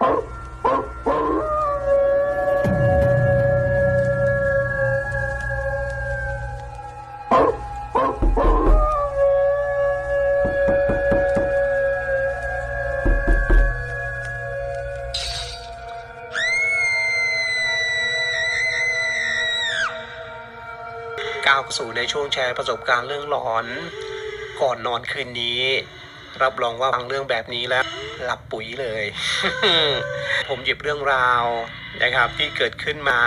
ก้าวสู่ในช่วงแชร์ประสบการณ์เรื่องหลอน ก่อนนอนคืนนี้ รับรองว่าฟังเรื่องแบบนี้แล้วหลับปุ๋ยเลย ผมหยิบเรื่องราวนะครับ ที่เกิดขึ้นมา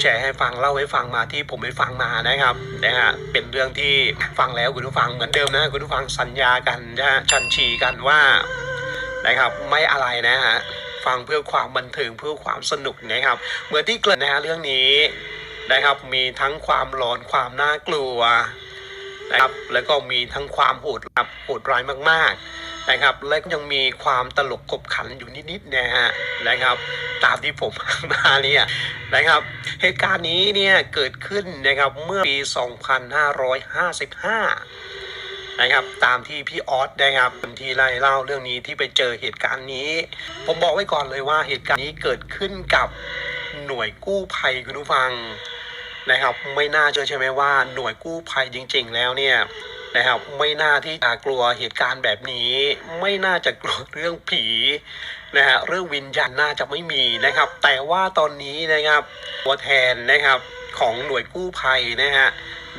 แชร์ให้ฟังเล่าให้ฟังมาที่ผมไปฟังมานะครับนะฮะเป็นเรื่องที่ฟังแล้วคุณผู้ฟังเหมือนเดิมนะคุณผู้ฟังสัญญากันนะฮะชันชีกันว่านะครับไม่อะไรนะฮะฟังเพื่อความบันเทิงเพื่อความสนุกนะครับ เหมือนที่เกริ่นนะฮะเรื่องนี้นะครับมีทั้งความหลอนความน่ากลัว นะครับ แล้วก็มีทั้งความโหดครับโหดร้ายมากๆนะครับ และก็ยังมีความตลกขบขันอยู่นิดๆนะฮะนะครับ ตามที่ผมมาเนี่ยนะครับ เหตุการณ์นี้เนี่ยเกิดขึ้นนะครับเมื่อปี 2555 นะครับ ตามที่พี่ออสนะครับที่ไล่เล่าเรื่องนี้ที่ไปเจอเหตุการณ์นี้ ผมบอกไว้ก่อนเลยว่าเหตุการณ์นี้เกิดขึ้นกับหน่วยกู้ภัยคุณผู้ฟัง นะครับไม่น่าเชื่อใช่ไหมว่าหน่วยกู้ภัยจริง ๆ แล้วเนี่ยนะครับไม่น่าที่จะกลัวเหตุการณ์แบบนี้ ไม่น่าจะกลัวเรื่องผีนะฮะเรื่องวิญญาณน่าจะไม่มีนะครับ แต่ว่าตอนนี้นะครับตัวแทนนะครับของหน่วยกู้ภัยนะฮะ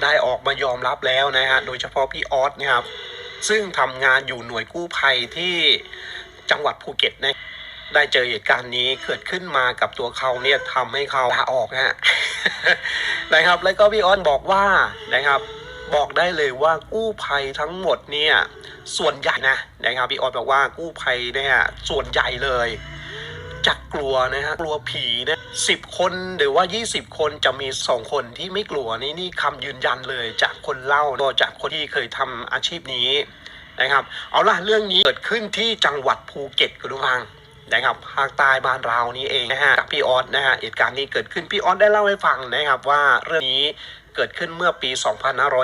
ได้ออกมายอมรับแล้วนะฮะโดยเฉพาะพี่ออสนะครับซึ่งทำงานอยู่หน่วยกู้ภัยที่จังหวัดภูเก็ตนะ ได้เจอเหตุการณ์นี้เกิดขึ้นมากับตัวเขาเนี่ยทำให้เขาลาออกฮะนะครับ แล้วก็พี่ออนบอกว่านะครับบอกได้เลยว่ากู้ภัยทั้งหมดเนี่ยส่วนใหญ่นะนะครับพี่ออนบอกว่ากู้ภัยเนี่ยส่วนใหญ่เลยจะกกลัวนะฮะกลัวผีนะสิบคนหรือว่า 20 คนจะมีสองคนที่ไม่กลัวนี่นี่คำยืนยันเลยจากคนเล่าโดยจากคนที่เคยทำอาชีพนี้นะครับ เอาล่ะเรื่องนี้เกิดขึ้นที่จังหวัดภูเก็ตคุณผู้ฟัง นะครับภาคใต้บ้านเรานี่เองนะฮะกับพี่ออสนะฮะเหตุการณ์นี้เกิดขึ้นพี่ออสได้เล่าให้ฟังนะครับว่าเรื่องนี้เกิดขึ้นเมื่อปี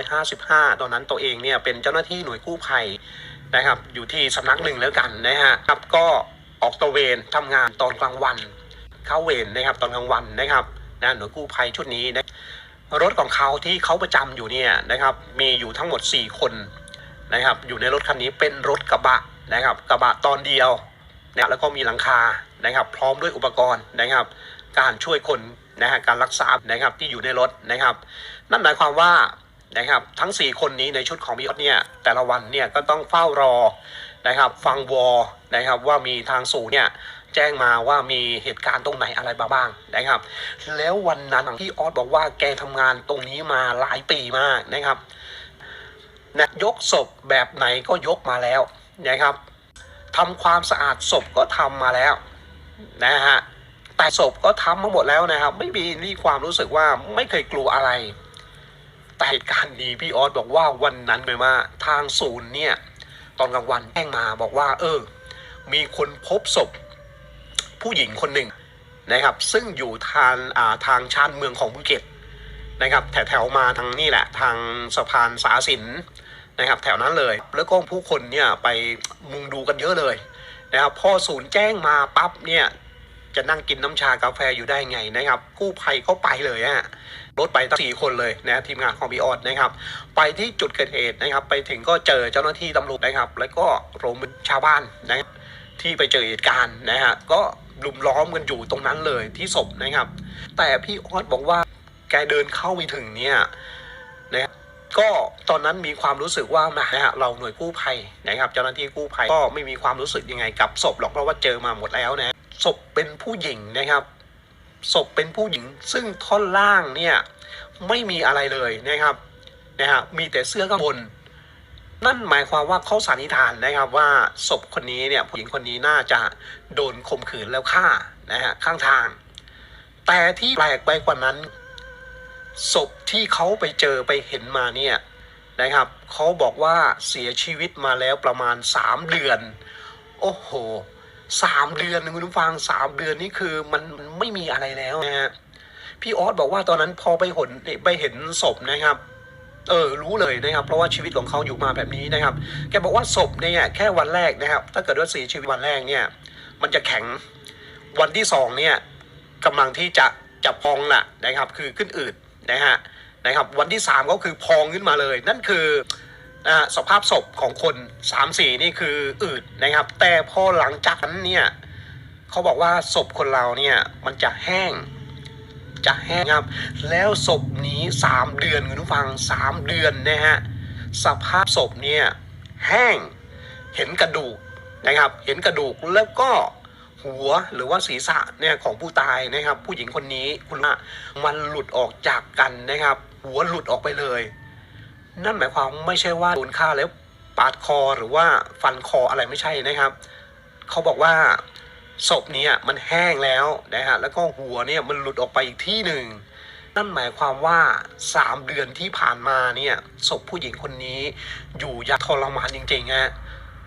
2555 ตอนนั้นตัวเองเนี่ยเป็นเจ้าหน้าที่หน่วยกู้ภัยนะครับอยู่ที่สำนักหนึ่งแล้วกันนะฮะครับก็ออกตระเวนทำงานตอนกลางวัน เข้าเวรนะครับตอนกลางวันนะครับนะหน่วยกู้ภัยชุดนี้นะรถของเขาที่เขาประจำอยู่เนี่ยนะครับมีอยู่ทั้งหมด 4 คนนะครับอยู่ในรถคันนี้เป็นรถกระบะนะครับกระบะตอนเดียว นะแล้วก็มีหลังคานะครับ พร้อมด้วยอุปกรณ์นะครับ การช่วยคนนะฮะการรักษานะครับที่อยู่ในรถนะครับ นั่นหมายความว่านะครับทั้ง 4 คนนี้ในชุดของพี่ออสเนี่ยแต่ละวันเนี่ยก็ต้องเฝ้ารอนะครับ ฟังวอนะครับว่ามีทางศูนย์เนี่ยแจ้งมาว่ามีเหตุการณ์ตรงไหนอะไรบ้างนะครับ แล้ววันนั้นพี่ออสบอกว่าแกทำงานตรงนี้มาหลายปีมากนะครับนะยกศพแบบไหนก็ยกมาแล้วนะครับ ทำความสะอาดศพก็ทำมาแล้วนะฮะแต่ศพก็ทำมาหมดแล้วนะครับ ไม่มีนี่ความรู้สึกว่าไม่เคยกลัวอะไร แต่เหตุการณ์นี้พี่ออสบอกว่าวันนั้นเลยว่าทางศูนย์เนี่ยตอนกลางวันแจ้งมาบอกว่า เออ มีคนพบศพผู้หญิงคนหนึ่งนะครับ ซึ่งอยู่ทางอ่าทางชานเมืองของภูเก็ตนะครับแถวๆมาทางนี่แหละ ทางสะพานสาสิน นะครับแถวนั้นเลย แล้วก็ผู้คนเนี่ยไปมุงดูกันเยอะเลยนะครับพอศูนย์แจ้งมาปั๊บเนี่ยจะนั่งกินน้ำชากาแฟอยู่ได้ไงนะครับ กู้ภัยเข้าไปเลยฮะรถไปตั้งสี่คนเลยนะทีมงานของบีออดนะครับ ไปที่จุดเกิดเหตุนะครับ ไปถึงก็เจอเจ้าหน้าที่ตำรวจนะครับ แล้วก็โรงพยาบาลชาวบ้านนะที่ไปเจอเหตุการณ์นะฮะก็ลุมล้อมกันอยู่ตรงนั้นเลยที่ศพนะครับ แต่พี่ออสบอกว่าแกเดินเข้าไปถึงเนี่ยนะ ก็ตอนนั้นมีความรู้สึกว่ามานะฮะเราหน่วยกู้ภัยนะครับ เจ้าหน้าที่กู้ภัยก็ไม่มีความรู้สึกยังไงกับศพหรอกเพราะว่าเจอมาหมดแล้วนะศพเป็นผู้หญิงนะครับศพเป็นผู้หญิงซึ่งท่อนล่างเนี่ยไม่มีอะไรเลยนะครับนะฮะมีแต่เสื้อข้างบน นั่นหมายความว่าเขาสันนิษฐานนะครับว่าศพคนนี้เนี่ยผู้หญิงคนนี้น่าจะโดนข่มขืนแล้วฆ่านะฮะข้างทาง แต่ที่แปลกไปกว่านั้น ศพที่เขาไปเจอไปเห็นมาเนี่ยนะครับเขาบอกว่าเสียชีวิตมาแล้วประมาณสามเดือน โอ้โหสามเดือนนะคุณผู้ฟังสามเดือนนี่คือมันมันไม่มีอะไรแล้วนะฮะพี่ออสบอกว่าตอนนั้นพอไปเห็นไปเห็นศพนะครับ เออรู้เลยนะครับ เพราะว่าชีวิตของเขาอยู่มาแบบนี้นะครับ แกบอกว่าศพเนี่ยแค่วันแรกนะครับ ถ้าเกิดว่าเสียชีวิตวันแรกเนี่ย มันจะแข็งวันที่สองเนี่ยกำลังที่จะจะพองละนะครับ คือขึ้นอืด นะฮะนะครับวันที่สามก็คือพองขึ้นมาเลย นั่นคือสภาพศพของคนสามสี่นี่คืออืดนะครับ แต่พอหลังจากนั้นเนี่ยเขาบอกว่าศพคนเราเนี่ยมันจะแห้งจะแห้งครับ แล้วศพนี้สามเดือนคุณผู้ฟังสามเดือนนะฮะสภาพศพเนี่ยแห้งเห็นกระดูกนะครับ เห็นกระดูกแล้วก็ หัวหรือว่าศีรษะเนี่ยของผู้ตายนะครับ ผู้หญิงคนนี้คุณว่ามันหลุดออกจากกันนะครับ หัวหลุดออกไปเลย นั่นหมายความไม่ใช่ว่าโดนฆ่าแล้วปาดคอหรือว่าฟันคออะไรไม่ใช่นะครับ เขาบอกว่าศพนี่ยมันแห้งแล้วนะฮะแล้วก็หัวเนี่ยมันหลุดออกไปอีกที่หนึ่งนั่นหมายความว่าสามเดือนที่ผ่านมาเนี่ยศพผู้หญิงคนนี้อยู่ยากทรมานจริงๆฮะ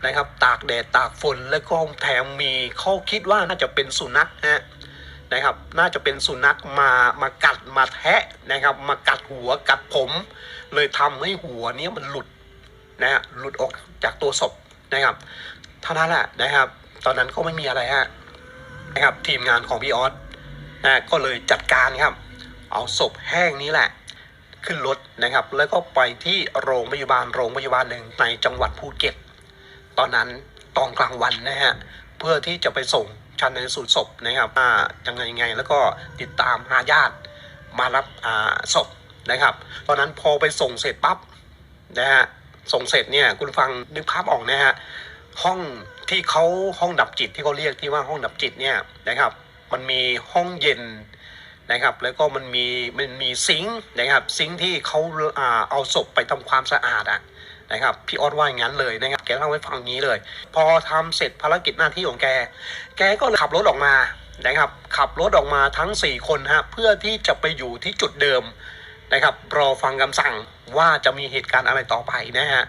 นะครับ ตากแดดตากฝนแล้วก็แถมมีเขาคิดว่าน่าจะเป็นสุนัขฮะนะครับ น่าจะเป็นสุนัขมามากัดมาแทะนะครับ มากัดหัวกัดผม เลยทำให้หัวเนี้ยมันหลุดนะฮะหลุดออกจากตัวศพนะครับเท่านั้นแหละนะครับ ตอนนั้นก็ไม่มีอะไรฮะนะครับทีมงานของพี่ออสนะก็เลยจัดการครับ เอาศพแห้งนี้แหละ ขึ้นรถนะครับ แล้วก็ไปที่โรงพยาบาลโรงพยาบาลหนึ่งในจังหวัดภูเก็ต ตอนนั้นตอนกลางวันนะฮะเพื่อที่จะไปส่งชันสูตรศพนะครับว่ายังไงยังไงแล้วก็ติดตามหาญาติมารับศพนะครับ ตอนนั้นพอไปส่งเสร็จปั๊บนะฮะส่งเสร็จเนี่ยคุณฟังนึกภาพออกนะฮะห้องที่เขาห้องดับจิตที่เขาเรียกที่ว่าห้องดับจิตเนี่ยนะครับ มันมีห้องเย็นนะครับ แล้วก็มันมีมันมีซิงค์นะครับซิงค์ที่เขาเอาศพไปทำความสะอาดอะ นะครับพี่ออดว่าอย่างนั้นเลยนะครับแกเล่าให้ฟังอย่างนี้เลย พอทำเสร็จภารกิจหน้าที่ของแก แกก็ขับรถออกมานะครับขับรถออกมาทั้ง 4 คนฮะเพื่อที่จะไปอยู่ที่จุดเดิมนะครับรอฟังคำสั่งว่าจะมีเหตุการณ์อะไรต่อไปนะฮะ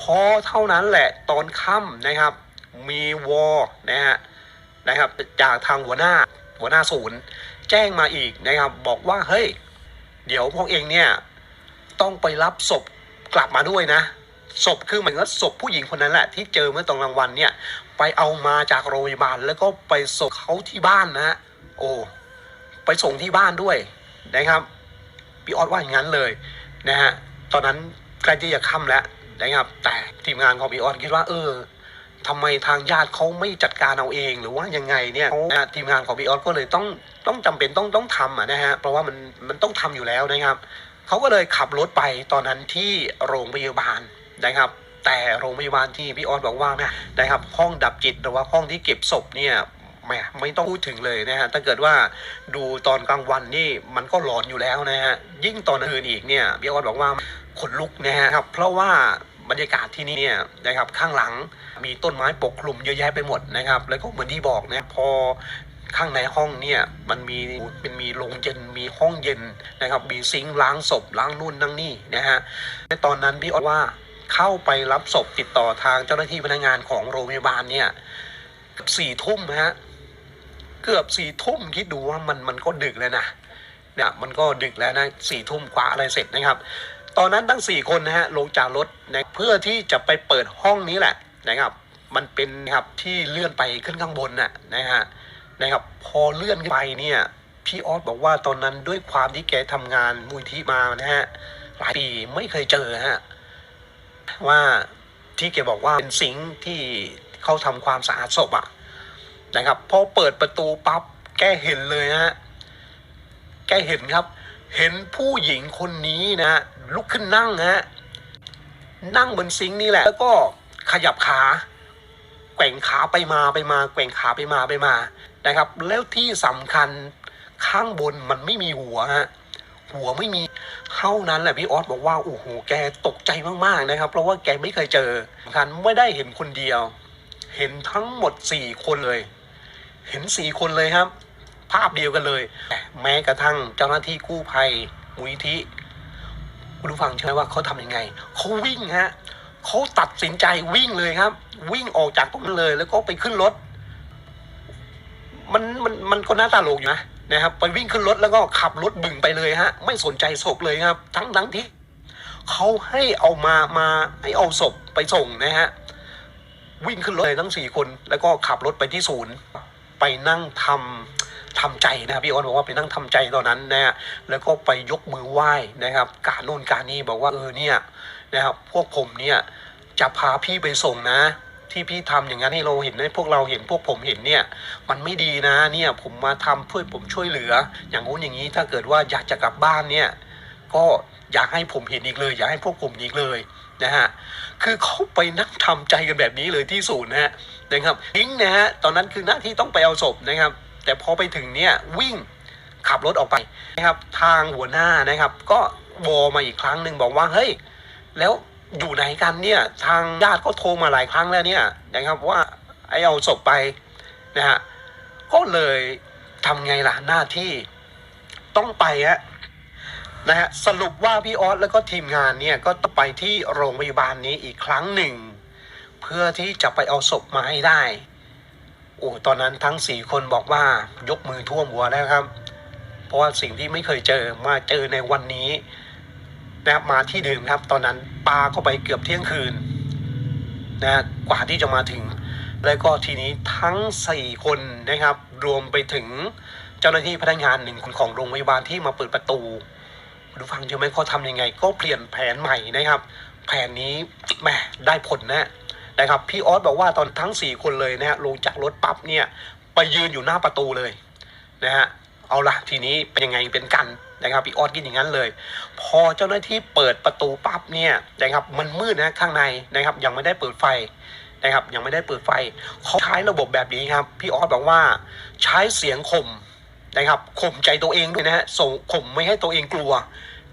พอเท่านั้นแหละตอนค่ำนะครับมีวอนะฮะนะครับจากทางหัวหน้าหัวหน้าศูนย์ แจ้งมาอีกนะครับบอกว่าเฮ้ยเดี๋ยวพวกเองเนี่ยต้องไปรับศพกลับมาด้วยนะ ศพคือเหมือนกับศพผู้หญิงคนนั้นแหละที่เจอเมื่อตอนกลางวันเนี่ย ไปเอามาจากโรงพยาบาลแล้วก็ไปส่งเขาที่บ้านนะฮะโอ้ไปส่งที่บ้านด้วยนะครับพี่ออสว่าอย่างนั้นเลยนะฮะตอนนั้นใกล้ที่จะค่ำแล้วนะครับ แต่ทีมงานของพี่ออสคิดว่าเออทำไมทางญาติเขาไม่จัดการเอาเองหรือว่ายังไงเนี่ยนะฮะทีมงานของพี่ออสก็เลยต้องต้องจำเป็นต้องต้องทำอะนะฮะเพราะว่ามันมันต้องทำอยู่แล้วนะครับเขาก็เลยขับรถไปตอนนั้นที่โรงพยาบาล นะครับ แต่โรงพยาบาลที่พี่ออสบอกว่านะนะครับ ห้องดับจิตหรือว่าห้องที่เก็บศพเนี่ยแหมไม่ต้องพูดถึงเลยนะฮะถ้าเกิดว่าดูตอนกลางวันนี่มันก็หลอนอยู่แล้วนะฮะยิ่งตอนคืนอีกเนี่ยพี่ออสบอกว่าขนลุกนะฮะครับเพราะว่าบรรยากาศที่นี่เนี่ยนะครับข้างหลังมีต้นไม้ปกคลุมเยอะแยะไปหมดนะครับ แล้วก็เหมือนที่บอกนะพอข้างในห้องเนี่ยมันมีเป็นมีโรงเย็นมีห้องเย็นนะครับมีซิงค์ล้างศพล้างนู่นนั่งนี่นะฮะในตอนนั้นพี่ออสว่า เข้าไปรับศพติดต่อทางเจ้าหน้าที่พนักงานของโรงพยาบาลเนี่ยสี่ทุ่มฮะเกือบสี่ทุ่มคิดดูว่ามันมันก็ดึกแล้วนะเนี่ยมันก็ดึกแล้วนะสี่ทุ่มกว่าอะไรเสร็จนะครับ ตอนนั้นทั้งสี่คนนะฮะลงจากรถนะเพื่อที่จะไปเปิดห้องนี้แหละนะครับ มันเป็นครับที่เลื่อนไปขึ้นข้างบนน่ะนะฮะนะครับพอเลื่อนขึ้นไปเนี่ยพี่ออสบอกว่าตอนนั้นด้วยความที่แกทำงานมูลที่มานะฮะหลายปีไม่เคยเจอฮะ ว่าที่แกบอกว่าเป็นซิงที่เขาทำความสะอาดศพอะนะครับพอเปิดประตูปั๊บแกเห็นเลยฮะแกเห็นครับ เห็นผู้หญิงคนนี้นะฮะลุกขึ้นนั่งฮะนั่งบนซิงนี่แหละ แล้วก็ขยับขา แกว่งขาไปมาไปมา แกว่งขาไปมาไปมานะครับ แล้วที่สำคัญข้างบนมันไม่มีหัวฮะ หัวไม่มีเท่านั้นแหละพี่ออสบอกว่าโอ้โหแกตกใจมากๆนะครับ เพราะว่าแกไม่เคยเจอสำคัญไม่ได้เห็นคนเดียว เห็นทั้งหมดสี่คนเลย เห็นสี่คนเลยครับ ภาพเดียวกันเลย แม้กระทั่งเจ้าหน้าที่กู้ภัยมูลนิธิคุณผู้ฟังเชื่อว่าเขาทำยังไงเขาวิ่งฮะเขาตัดสินใจวิ่งเลยครับ วิ่งออกจากตรงนั้นเลย แล้วก็ไปขึ้นรถ มันมันมันก็น่าตาโลกอยู่นะ นะครับไปวิ่งขึ้นรถแล้วก็ขับรถบึ่งไปเลยฮะ ไม่สนใจศพเลยครับ ทั้งทั้งที่เขาให้เอามามาให้เอาศพไปส่งนะฮะวิ่งขึ้นรถเลยทั้งสี่คน แล้วก็ขับรถไปที่ศูนย์ ไปนั่งทำทำใจนะครับพี่ออนบอกว่าไปนั่งทำใจตอนนั้นนะฮะแล้วก็ไปยกมือไหว้นะครับ การโน่นการนี้บอกว่าเออเนี่ยนะครับพวกผมเนี่ยจะพาพี่ไปส่งนะ ที่พี่ทำอย่างนั้นให้เราเห็นให้พวกเราเห็นพวกผมเห็นเนี่ย มันไม่ดีนะเนี่ยผมมาทำเพื่อผมช่วยเหลือ อย่างงู้นอย่างนี้ถ้าเกิดว่าอยากจะกลับบ้านเนี่ย ก็อยากให้ผมเห็นอีกเลย อยากให้พวกผมอีกเลยนะฮะคือเขาไปนั่งทำใจกันแบบนี้เลยที่ศูนย์นะฮะนะครับทิ้งนะฮะตอนนั้นคือหน้าที่ต้องไปเอาศพนะครับ แต่พอไปถึงเนี่ยวิ่งขับรถออกไปนะครับ ทางหัวหน้านะครับ ก็วอมาอีกครั้งหนึ่งบอกว่าเฮ้ยแล้ว อยู่ไหนกันเนี่ย ทางญาติก็โทรมาหลายครั้งแล้วเนี่ยนะครับว่าไอเอาศพไปนะฮะก็เลยทำไงล่ะหน้าที่ต้องไปฮะนะฮะสรุปว่าพี่ออสแล้วก็ทีมงานเนี่ยก็ไปที่โรงพยาบาลนี้อีกครั้งหนึ่ง เพื่อที่จะไปเอาศพมาให้ได้โอ้ตอนนั้นทั้งสี่คนบอกว่ายกมือท่วมหัวแล้วครับ เพราะว่าสิ่งที่ไม่เคยเจอมาเจอในวันนี้ นะครับมาที่เดิมครับ ตอนนั้นปาเข้าไปเกือบเที่ยงคืนนะกว่าที่จะมาถึง แล้วก็ทีนี้ทั้งสี่คนนะครับ รวมไปถึงเจ้าหน้าที่พนักงานหนึ่งคนของโรงพยาบาลที่มาเปิดประตูดูฟังเชื่อไหมเขาทำยังไง ก็เปลี่ยนแผนใหม่นะครับ แผนนี้แหมได้ผลนะนะครับ พี่ออสบอกว่าตอนทั้ง 4 คนเลยนะฮะลงจากรถปั๊บเนี่ย ไปยืนอยู่หน้าประตูเลยนะฮะ เอาละทีนี้เป็นยังไงเป็นกันนะครับพี่ออสกินอย่างนั้นเลย พอเจ้าหน้าที่เปิดประตูปั๊บเนี่ยนะครับมันมืดนะข้างในนะครับยังไม่ได้เปิดไฟนะครับยังไม่ได้เปิดไฟเขาใช้ระบบแบบนี้ครับพี่ออสบอกว่าใช้เสียงข่มนะครับข่มใจตัวเองด้วยนะฮะส่งข่มไม่ให้ตัวเองกลัว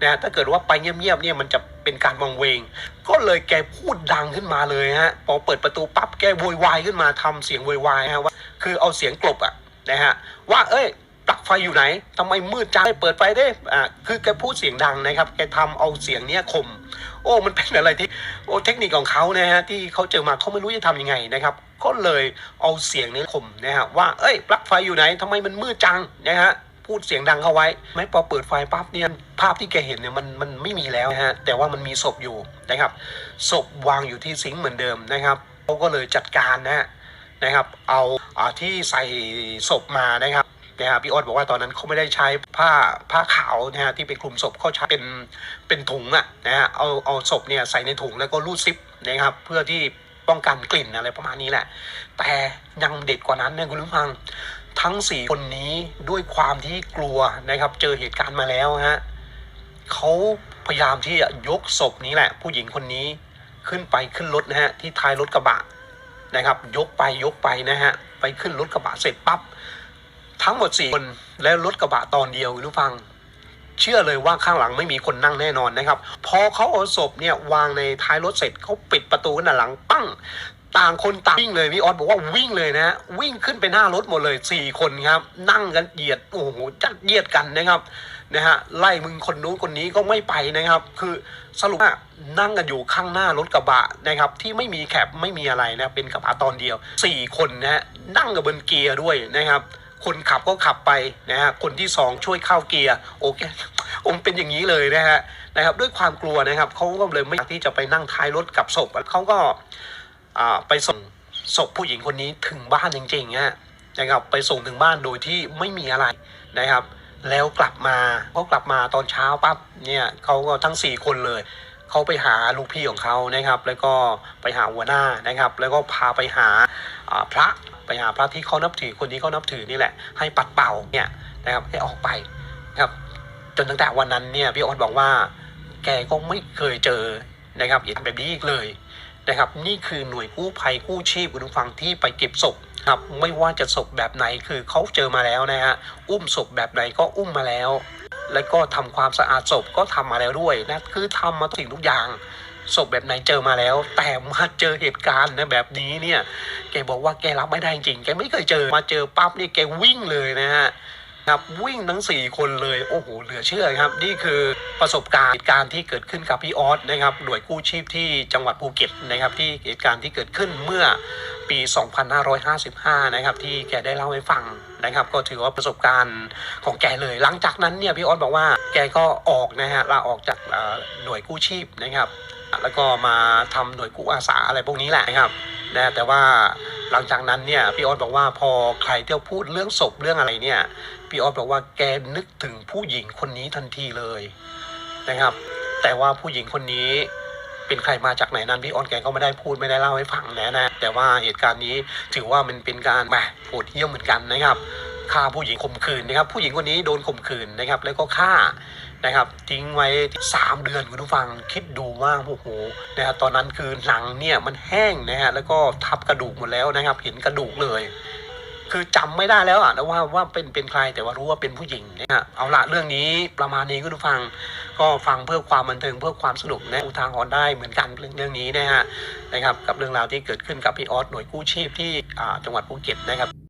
นะถ้าเกิดว่าไปเงียบๆเนี่ยมันจะเป็นการวังเวง ก็เลยแกพูดดังขึ้นมาเลยฮะพอเปิดประตูปั๊บแกโวยวายขึ้นมาทำเสียงโวยวายฮะว่าคือเอาเสียงกลบอะนะฮะว่าเอ้ย ลั๊กไฟอยู่ไหนทำไมมืดจังไม่เปิดไฟได้อ่าคือแกพูดเสียงดังนะครับ แกทำเอาเสียงเนี้ยข่มโอ้มันเป็นอะไรที่โอ้เทคนิคของเขานะฮะที่เขาเจอมาเขาไม่รู้จะทำยังไงนะครับ ก็เลยเอาเสียงนี้ข่มนะฮะว่าเอ้ยปลั๊กไฟอยู่ไหนทำไมมันมืดจังนะฮะพูดเสียงดังเข้าไว้ไม่พอเปิดไฟปั๊บเนี่ยภาพที่แกเห็นเนี่ยมันมันไม่มีแล้วนะฮะแต่ว่ามันมีศพอยู่นะครับศพวางอยู่ที่ซิงค์เหมือนเดิมนะครับเขาก็เลยจัดการนะฮะนะครับ เอาอาที่ใส่ศพมานะครับ นะฮะพี่ออดบอกว่าตอนนั้นเขาไม่ได้ใช้ผ้าผ้าขาวนะฮะที่เป็นคลุมศพเขาใช้เป็นเป็นถุงอะนะฮะเอาเอาศพเนี่ยใส่ในถุงแล้วก็รูดซิปนะครับเพื่อที่ป้องกันกลิ่นอะไรประมาณนี้แหละ แต่ยังเด็ดกว่านั้นเนี่ยคุณผู้ฟังทั้งสี่คนนี้ด้วยความที่กลัวนะครับเจอเหตุการณ์มาแล้วฮะเขาพยายามที่จะยกศพนี้แหละ ผู้หญิงคนนี้ขึ้นไปขึ้นรถนะฮะที่ท้ายรถกระบะนะครับ ยกไปยกไปนะฮะไปขึ้นรถกระบะเสร็จปั๊บ ทั้งหมดสี่คนแล้วรถกระบะตอนเดียวคุณผู้ฟัง เชื่อเลยว่าข้างหลังไม่มีคนนั่งแน่นอนนะครับ พอเขาเอาศพเนี่ยวางในท้ายรถเสร็จเขาปิดประตูด้านหลังปั้งต่างคนต่างวิ่งเลยพี่ออสบอกว่าวิ่งเลยนะ วิ่งขึ้นไปหน้ารถหมดเลยสี่คนครับ นั่งกันเหยียดโอ้โหจัดเหยียดกันนะครับนะฮะไล่มึงคนนู้นคนนี้ก็ไม่ไปนะครับ คือสรุปว่านั่งกันอยู่ข้างหน้ารถกระบะนะครับ ที่ไม่มีแคปไม่มีอะไรนะเป็นกระบะตอนเดียวสี่คนนะฮะนั่งกับบนเกียร์ด้วยนะครับ คนขับก็ขับไปนะฮะคนที่สองช่วยเข้าเกียร์โอเคผมเป็นอย่างนี้เลยนะฮะนะครับด้วยความกลัวนะครับเขาก็เลยไม่อยากที่จะไปนั่งท้ายรถกับศพเขาก็ไปส่งศพผู้หญิงคนนี้ถึงบ้านจริงๆฮะนะครับไปส่งถึงบ้านโดยที่ไม่มีอะไรนะครับ แล้วกลับมาเขากลับมาตอนเช้าปั๊บเนี่ยเขาก็ทั้งสี่คนเลยเขาไปหาลูกพี่ของเขานะครับ แล้วก็ไปหาหัวหน้านะครับ แล้วก็พาไปหา พระไปหาพระที่เขานับถือคนที่เขานับถือนี่แหละ ให้ปัดเป่าเนี่ยนะครับให้ออกไปนะครับจนตั้งแต่วันนั้นเนี่ยพี่ออสบอกว่า แกก็ไม่เคยเจอนะครับเหตุการณ์แบบนี้อีกเลยนะครับ นี่คือหน่วยกู้ภัยกู้ชีพคุณผู้ฟังที่ไปเก็บศพครับไม่ว่าจะศพแบบไหนคือเขาเจอมาแล้วนะฮะอุ้มศพแบบไหนก็อุ้มมาแล้ว แล้วก็ทำความสะอาดศพก็ทำมาแล้วด้วยนะคือทำมาสิ่งทุกอย่าง ศพแบบไหนเจอมาแล้ว แต่มาเจอเหตุการณ์นะแบบนี้เนี่ยแกบอกว่าแกรับไม่ได้จริงแกไม่เคยเจอมาเจอปั๊บนี่แกวิ่งเลยนะฮะครับวิ่งทั้ง 4 คนเลยโอ้โหเหลือเชื่อครับ นี่คือประสบการณ์เหตุการณ์ที่เกิดขึ้นกับพี่ออสนะครับหน่วยกู้ชีพที่จังหวัดภูเก็ตนะครับที่เหตุการณ์ที่เกิดขึ้นเมื่อปี 2555 นะครับที่แกได้เล่าให้ฟังนะครับ ก็ถือว่าประสบการณ์ของแกเลย หลังจากนั้นเนี่ยพี่ออสบอกว่าแกก็ออกนะฮะลาออกจากหน่วยกู้ชีพนะครับ แล้วก็มาทำหน่วยกู้อาสาอะไรพวกนี้แหละนะครับนะแต่ว่าหลังจากนั้นเนี่ยพี่ออสบอกว่าพอใครเที่ยวพูดเรื่องศพเรื่องอะไรเนี่ยพี่ออสบอกว่าแกนึกถึงผู้หญิงคนนี้ทันทีเลยนะครับ แต่ว่าผู้หญิงคนนี้เป็นใครมาจากไหนนั้นพี่ออสแกก็ไม่ได้พูดไม่ได้เล่าให้ฟังนะนะแต่ว่าเหตุการณ์นี้ถือว่ามันเป็นการแหมโหดเหี้ยมเหมือนกันนะครับฆ่าผู้หญิงข่มขืนนะครับ ผู้หญิงคนนี้โดนข่มขืนนะครับ แล้วก็ฆ่า นะครับทิ้งไว้สามเดือนคุณผู้ฟังคิดดูว่าโอ้โหนะครับตอนนั้นคือหนังเนี่ยมันแห้งนะฮะแล้วก็ทับกระดูกหมดแล้วนะครับ เห็นกระดูกเลย คือจำไม่ได้แล้วอะนะว่าว่าเป็นเป็นใครแต่ว่ารู้ว่าเป็นผู้หญิงนะฮะเอาละเรื่องนี้ประมาณนี้คุณผู้ฟัง ก็ฟังเพื่อความบันเทิงเพื่อความสนุกนะอุทาหรณ์ได้เหมือนกันเรื่องเรื่องนี้นะฮะนะครับกับเรื่องราวที่เกิดขึ้นกับพี่ออสหน่วยกู้ชีพที่จังหวัดภูเก็ตนะครับ